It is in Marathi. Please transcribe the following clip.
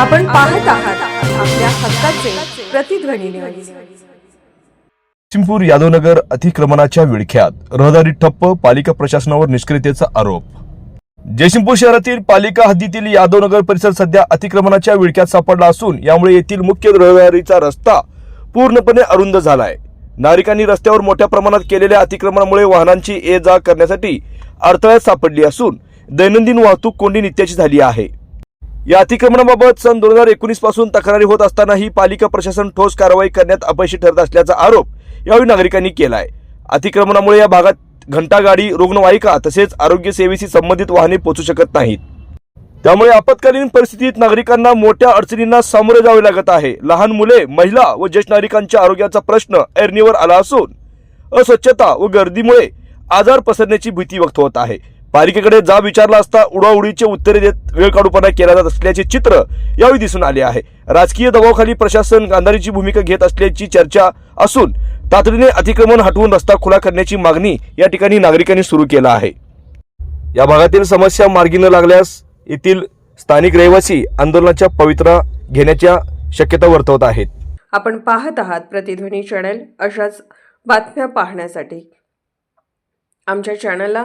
आपण पाहत आहात आपल्या हक्काचे प्रतिध्वनी चिंपूर यादवनगर अतिक्रमणाच्या विळख्यात रहदारी ठप्प पालिका प्रशासनावर निष्क्रियतेचा आरोप. जयसिंगपूर शहरातील पालिका हद्दीतील यादवनगर परिसर सध्या अतिक्रमणाच्या विळख्यात सापडला असून यामुळे येथील मुख्य रहदारीचा रस्ता पूर्णपणे अरुंद झालाय. नागरिकांनी रस्त्यावर मोठ्या प्रमाणात केलेल्या अतिक्रमणामुळे वाहनांची ये जा करण्यासाठी अडथळ्यात सापडली असून दैनंदिन वाहतूक कोंडी नित्याची झाली आहे. या अतिक्रमणाबाबत सन दोन हजार एकोणीसपासून तक्रारी होत असतानाही पालिका प्रशासन ठोस कारवाई करण्यात अपयशी ठरत असल्याचा आरोप यावेळी नागरिकांनी केलाय. अतिक्रमणामुळे या भागात घंटागाडी रुग्णवाहिका तसेच आरोग्य सेवेशी संबंधित वाहने पोहोचू शकत नाहीत. त्यामुळे आपत्कालीन परिस्थितीत नागरिकांना मोठ्या अडचणींना सामोरे जावे लागत आहे. लहान मुले महिला व ज्येष्ठ नागरिकांच्या आरोग्याचा प्रश्न ऐरणीवर आला असून अस्वच्छता व गर्दीमुळे आजार पसरण्याची भीती व्यक्त होत आहे. पालिकेकडे जाब विचारला असता उडाउडीचे उत्तरे देत वेळ काढूपणा केला जात असल्याचे चित्र यावेळी दिसून आले आहे. राजकीय दबावाखाली प्रशासन गांधारीची भूमिका घेत असल्याची चर्चा असून तातडीने अतिक्रमण हटवून रस्ता खुला करण्याची मागणी या ठिकाणी नागरिकांनी सुरू केला आहे. या भागातील समस्या मार्गी न लागल्यास येथील स्थानिक रहिवासी आंदोलनाच्या पवित्रा घेण्याच्या शक्यता वर्तवत आहेत. आपण पाहत आहात प्रतिध्वनी चॅनल अशाच बातम्या पाहण्यासाठी. आमच्या चॅनलला